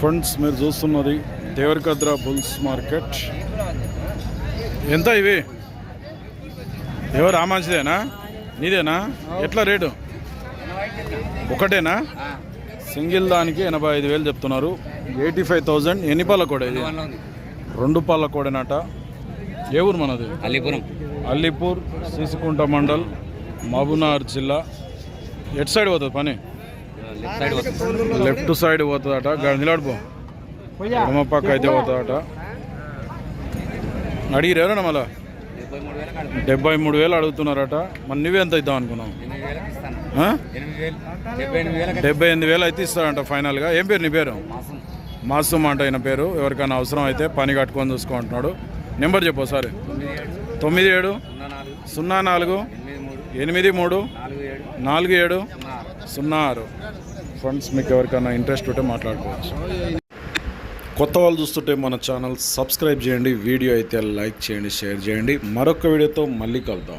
Friends మీరు చూస్తున్నది Devarakadra bulls market. ఎంత ఇవి? ఎవరు ఆ మంచిదేనా నీదేనా? ఎట్లా రేటు? ఒకటేనా? సింగిల్ దానికి ఎనభై ఐదు వేలు చెప్తున్నారు. ఎయిటీ ఫైవ్ థౌజండ్ ఎన్ని పాల కూడా ఇది? రెండు పాల కోడేనట ఏ ఊరు మనది? అల్లిపురం. అల్లిపూర్ సీసుకుంట మండల్ మహబూబ్నగర్ జిల్లా. ఎటు సైడ్ పోతుంది పని? లెఫ్ట్ సైడ్ వస్తుంది లెఫ్ట్ సైడ్ పోతుందట. గాడి నిలబడిపో. ఎడమ పక్క అయితే పోతుందట. అడిగిరు ఎవరన్నా మళ్ళా? డెబ్బై మూడు వేల అడుగుతున్నారట. మరి నువ్వే ఎంత ఇద్దాం అనుకున్నావు? డెబ్బై ఎనిమిది వేలు అయితే ఇస్తాడంట ఫైనల్గా. ఏం పేరు నీ పేరు? మాసం మాసూమ్ అంట ఆయన పేరు. ఎవరికైనా అవసరం అయితే పని కట్టుకొని చూసుకుంటున్నాడు నెంబర్ చెప్పు ఒకసారి. తొమ్మిది ఏడు సున్నా నాలుగు ఎనిమిది మూడు నాలుగు ఏడు సున్నా ఆరు ఫ్రెండ్స్ మీకు ఎవరికైనా ఇంట్రెస్ట్ ఉంటే మాట్లాడుకోవచ్చు. కొత్త వాళ్ళు చూస్తుంటే మన ఛానల్ సబ్స్క్రైబ్ చేయండి వీడియో అయితే లైక్ చేయండి షేర్ చేయండి. మరొక వీడియోతో మళ్ళీ కలుద్దాం.